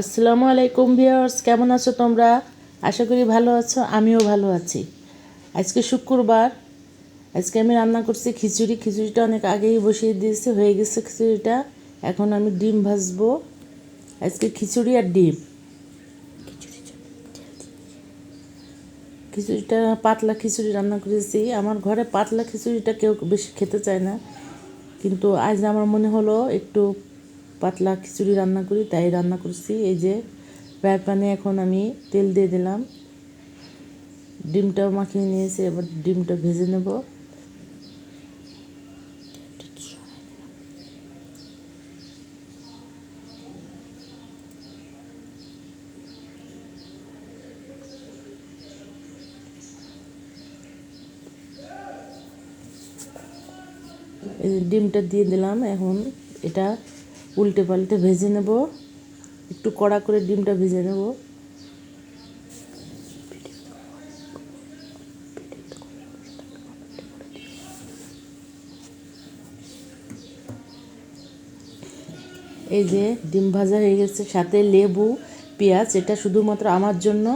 আসসালামু আলাইকুম ভিউয়ার্স, কেমন আছো তোমরা? আশা করি ভালো আছো, আমিও ভালো আছি। আজকে শুক্রবার, আজকে আমি রান্না করছি খিচুড়ি। খিচুড়িটা অনেক আগেই বসিয়ে দিয়েছি, হয়ে গেছে খিচুড়িটা। এখন আমি ডিম ভাজবো। আজকে খিচুড়ি আর ডিম। খিচুড়িটা, পাতলা খিচুড়ি রান্না করেছি। আমার ঘরে পাতলা খিচুড়িটা কেউ বেশি খেতে চায় না। কিন্তু আজ আমার মনে হলো একটু পাতলা খিচুড়ি রান্না করি, তাই রান্না করছি। এই যে ফ্রাই প্যানে এখন আমি তেল দিয়ে দিলাম। ডিমটাও মাখিয়ে নিয়েছি, এবার ডিমটা ভেজে নেব। ডিমটা দিয়ে দিলাম, এখন এটা উল্টে পাল্টে ভেজে নেব। একটু কড়া করে ডিমটা ভেজে নেব। এই যে ডিম ভাজা হয়ে গেছে, সাথে লেবু, পেঁয়াজ, এটা শুধুমাত্র আমার জন্য।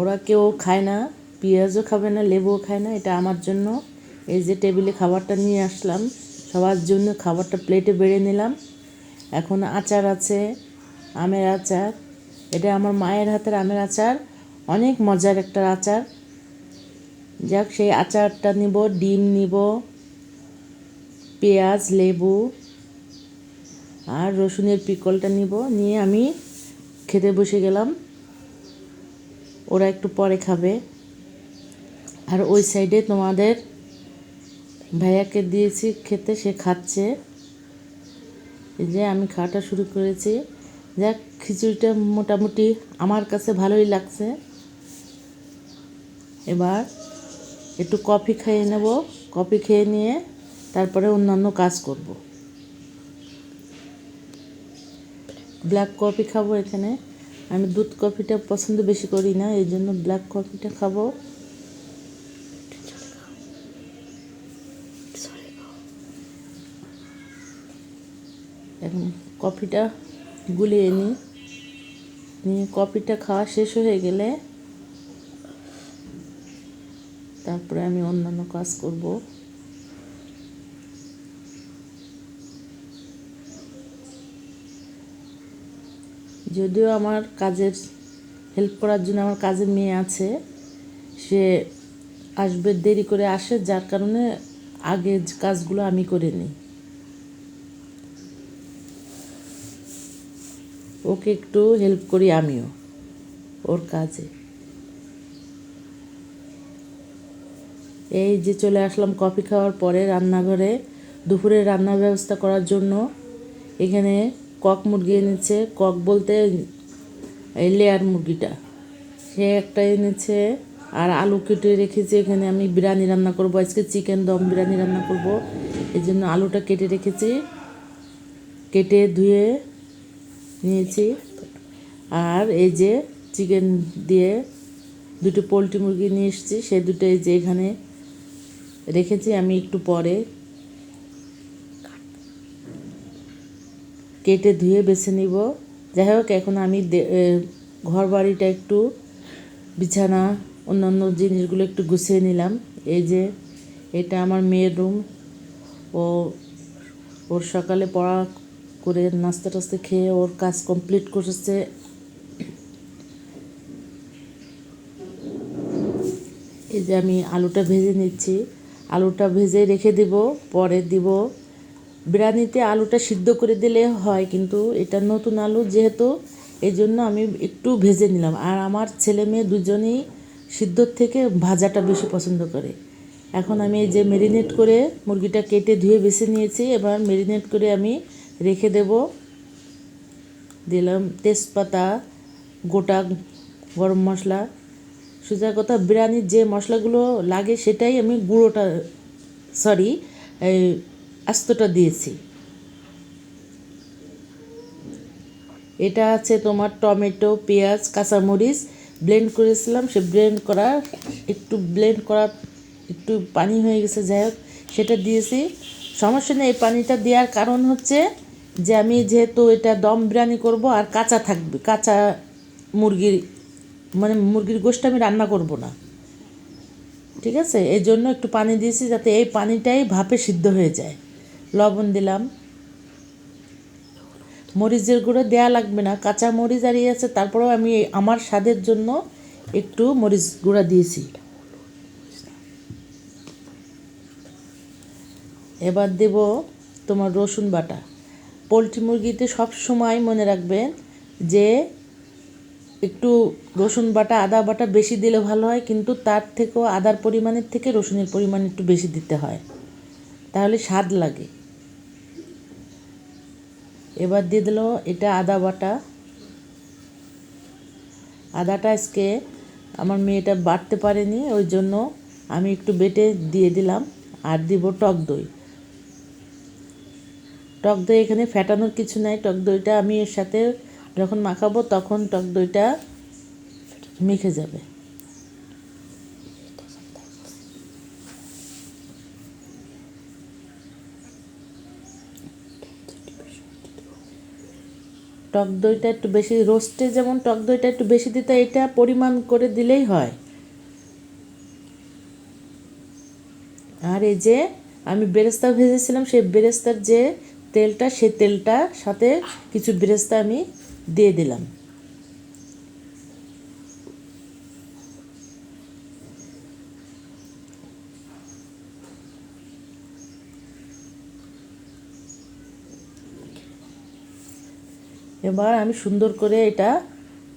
ওরা কেউ খায় না, পেঁয়াজও খাবে না, লেবুও খায় না, এটা আমার জন্য। এই যে টেবিলে খাবারটা নিয়ে আসলাম, সবার জন্য খাবারটা প্লেটে বেড়ে নিলাম। এখন আচার আছে, আমের আচার। এটা আমার মায়ের হাতের আমের আচার। অনেক মজার একটা আচার। যাক, সেই আচারটা নিব, ডিম নিব, পেঁয়াজ, লেবু আর রসুনের পিকলটা নিব। নিয়ে আমি খেতে বসে গেলাম। ওরা একটু পরে খাবে। আর ওই সাইডে তোমাদের ভাইয়াকে দিয়েছি খেতে, সে খাচ্ছে। এই যে আমি খাওয়াটা শুরু করেছি। যাক, খিচুড়িটা মোটামুটি আমার কাছে ভালোই লাগছে। এবার একটু কফি খেয়ে নেব। কফি খেয়ে নিয়ে তারপরে অন্যান্য কাজ করব। ব্ল্যাক কফি খাব এখানে। আমি দুধ কফিটা পছন্দ বেশি করি না, এই জন্য ব্ল্যাক কফিটা খাব এখন কফিটা গুলিয়ে নিই। নিয়ে কফিটা খাওয়া শেষ হয়ে গেলে তারপরে আমি অন্যান্য কাজ করব। যদিও আমার কাজের হেল্প করার জন্য আমার কাজের মেয়ে আছে, সে আসবে দেরি করে আসে, যার কারণে আগে কাজগুলো আমি করে নিই। ওকে একটু হেল্প করি আমিও, ওর কাজে। এই যে চলে আসলাম কফি খাওয়ার পরে রান্নাঘরে, দুপুরে রান্নার ব্যবস্থা করার জন্য। এখানে কক মুরগি এনেছে, কক বলতে এই লেয়ার মুরগিটা। সে একটা এনেছে আর আলু কেটে রেখেছি এখানে। আমি বিরিয়ানি রান্না করব, আজকে চিকেন দম বিরিয়ানি রান্না করব। এই জন্য আলুটা কেটে রেখেছি। কেটে ধুয়ে নিয়েছি। আর এই যে চিকেন দিয়ে দুটো পোলট্রি মুরগি নিয়ে এসেছি, সে দুটো এই যে এখানে রেখেছি, আমি একটু পরে কেটে ধুয়ে বেছে নিব। যাই হোক, এখন আমি ঘর বাড়িটা একটু বিছানা, অন্যান্য জিনিসগুলো একটু গুছিয়ে নিলাম। এই যে এটা আমার মেয়ের রুম। ও, ওর সকালে পড়া করে নাস্তা টাস্তা খেয়ে ওর কাজ কমপ্লিট করেছে। এই যে আমি আলুটা ভেজে নিচ্ছি। আলুটা ভেজে রেখে দেব, পরে দিব। বিরিয়ানিতে আলুটা সিদ্ধ করে দিলে হয়, কিন্তু এটা নতুন আলু যেহেতু এই জন্য আমি একটু ভেজে নিলাম। আর আমার ছেলে মেয়ে দুজনেই সিদ্ধর থেকে ভাজাটা বেশি পছন্দ করে। এখন আমি এই যে মেরিনেট করে মুরগিটা কেটে ধুয়ে বেছে নিয়েছি। এবার মেরিনেট করে আমি রেখে দেব। দিলাম তেজপাতা, গোটা গরম মশলা। সোজা কথা, বিরিয়ানির যে মশলাগুলো লাগে সেটাই আমি গুঁড়োটা সরি আস্তটা দিয়েছি। এটা আছে তোমার টমেটো, পেঁয়াজ, কাঁচামরিচ। ব্লেন্ড করেছিলাম, সে ব্লেন্ড করা, একটু ব্লেন্ড করা, একটু পানি হয়ে গেছে, যাই হোক, সেটা দিয়েছি। সমস্যা নেই পানিটা দেওয়ার কারণ হচ্ছে যে আমি যেহেতু এটা দম বিরিয়ানি করব আর কাঁচা থাকবে, কাঁচা মুরগির মানে মুরগির গোশত আমি রান্না করব না। ঠিক আছে? এই জন্য একটু পানি দিয়েছি যাতে এই পানিটাই ভাপে সিদ্ধ হয়ে যায়। লবণ দিলাম। মরিচের গুঁড়ো দেওয়া লাগবে না, কাঁচা মরিচ ইয়ে আছে, তারপরেও আমি আমার স্বাদের জন্য একটু মরিচ গুঁড়া দিয়েছি। এবার দেব তোমার রসুন বাটা। পোলট্রি মুরগিতে সব সময় মনে রাখবেন যে একটু রসুন বাটা, আদা বাটা বেশি দিলে ভালো হয়, কিন্তু তার থেকেও আদার পরিমাণের থেকে রসুনের পরিমাণ একটু বেশি দিতে হয়। তাহলে স্বাদ লাগে। এবার দিয়ে দিল এটা আদা বাটা। আদাটা আজকে আমার মেয়েটা বাটতে পারেনি, ওই জন্য আমি একটু বেটে দিয়ে দিলাম, আর দিব টক দই। টক দই এখানে ফ্যাটানোর কিছু নাই। টক দইটা আমি এর সাথে যখন মাখাবো তখন টক দইটা মেখে যাবে। টক দইটা একটু বেশি, রোস্টে যেমন টক দইটা একটু বেশি দিতে এটা পরিমাণ করে দিলেই হয়। আর এই যে আমি বেরেস্তা ভেজেছিলাম, সেই বেরেস্তার যে তেলটা সেই তেলটা সাথে কিছু বেরেস্তা আমি দিয়ে দিলাম। এবার আমি সুন্দর করে এটা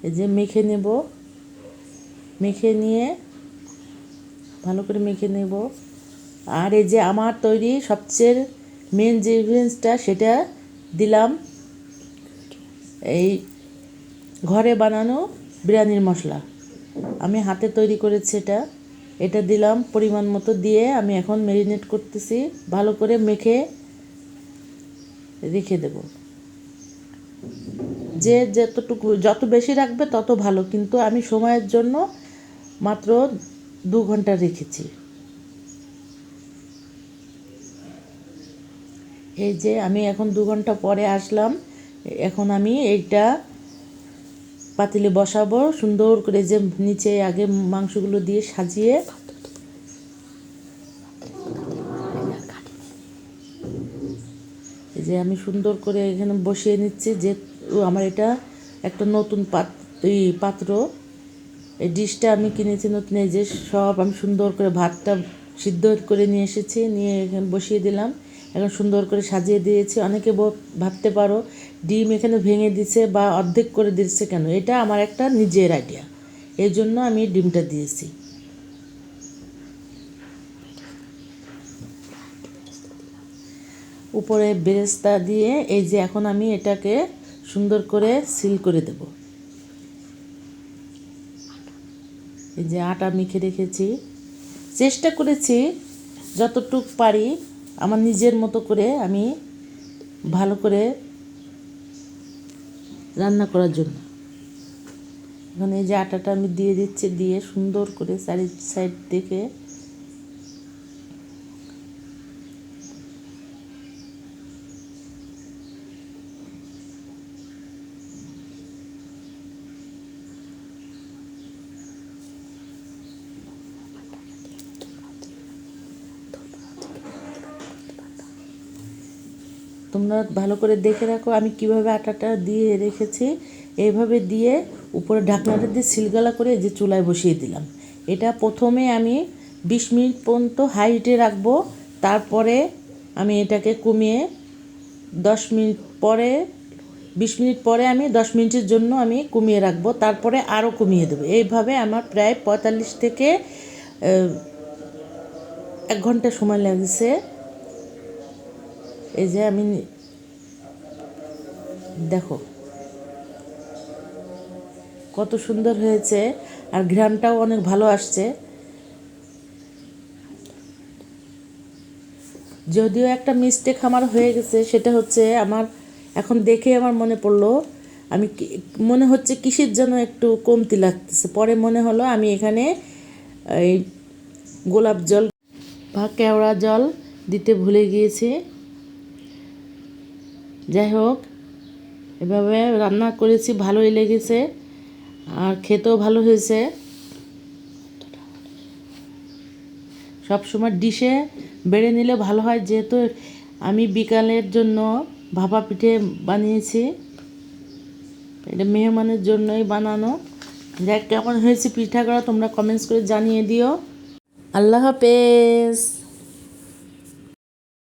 এই যে মেখে নেব। মেখে নিয়ে ভালো করে মেখে নেব। আর এই যে আমার তৈরি সবচেয়ে মেন যে ইনগ্রিডিয়েন্টসটা সেটা দিলাম। এই ঘরে বানানো বিরিয়ানির মশলা। আমি হাতে তৈরি করেছি এটা। এটা দিলাম পরিমাণ মতো দিয়ে আমি এখন ম্যারিনেট করতেছি। ভালো করে মেখে রেখে দেব। যে যতটুকু, যত বেশি রাখবে তত ভালো। কিন্তু আমি সময়ের জন্য মাত্র দু ঘণ্টা রেখেছি। এই যে আমি এখন দু ঘণ্টা পরে আসলাম, এখন আমি এইটা পাতিলে বসাবো, সুন্দর করে যে নিচে আগে মাংসগুলো দিয়ে সাজিয়ে এই যে আমি সুন্দর করে এখানে বসিয়ে নিচ্ছি, যে আমার এটা একটা নতুন পাত পাত্র। এই ডিশটা আমি কিনেছি নতুন, এই যে সব আমি সুন্দর করে ভাতটা সিদ্ধ করে নিয়ে এসেছি, নিয়ে এখানে বসিয়ে দিলাম। এখন সুন্দর করে সাজিয়ে দিয়েছি। অনেকে ভাবতে পারো, ডিম এখানে ভেঙে দিছে বা অর্ধেক করে দিচ্ছে কেন? এটা আমার একটা নিজের আইডিয়া এই জন্য আমি ডিমটা দিয়েছি। উপরে বেরেস্তা দিয়ে এই যে এখন আমি এটাকে সুন্দর করে সিল করে দেব। এই যে আটা মেখে রেখেছি। চেষ্টা করেছি যতটুক পারি আমার নিজের মতো করে আমি ভালো করে রান্না করার জন্য। এখন এই যে আটাটা আমি দিয়ে দিচ্ছি, দিয়ে সুন্দর করে চারি সাইড থেকে তোমরা ভালো করে দেখে রাখো, আমি কীভাবে আটাটা দিয়ে রেখেছি। এইভাবে দিয়ে উপরে ঢাকনাটা দিয়ে সিলগালা করে যে চুলায় বসিয়ে দিলাম। এটা প্রথমে আমি বিশ মিনিট পর্যন্ত হাই হিটে রাখব, তারপরে আমি এটাকে কমিয়ে দশ মিনিট পরে, বিশ মিনিট পরে আমি দশ মিনিটের জন্য আমি কমিয়ে রাখব, তারপরে আরও কমিয়ে দেবো। এইভাবে আমার প্রায় পঁয়তাল্লিশ থেকে এক ঘণ্টা সময় লাগছে। এই যে আমি দেখো। কত সুন্দর হয়েছে, আর ঘ্রাণটাও অনেক ভালো আসছে। যদিও একটা মিস্টেক আমার হয়ে গেছে, সেটা হচ্ছে আমার এখন দেখে আমার মনে পড়ল, আমি মনে হচ্ছে কিসের যেন একটু কমতি লাগতেছে। পরে মনে হলো আমি এখানে এই গোলাপ জল বা কেওড়া জল দিতে ভুলে গিয়েছি। যাই হোক, এভাবে রান্না করেছি, ভালোই লেগেছে, আর খেতেও ভালো হয়েছে। সব সময় ডিশে বেড়ে নিলে ভালো হয়, যেহেতু আমি বিকালের জন্য ভাপা পিঠে বানিয়েছি। এটা মেহমানের জন্যই বানানো। দেখ কেমন হয়েছে পিঠা করা তোমরা কমেন্টস করে জানিয়ে দিও। আল্লাহ হাফেজ।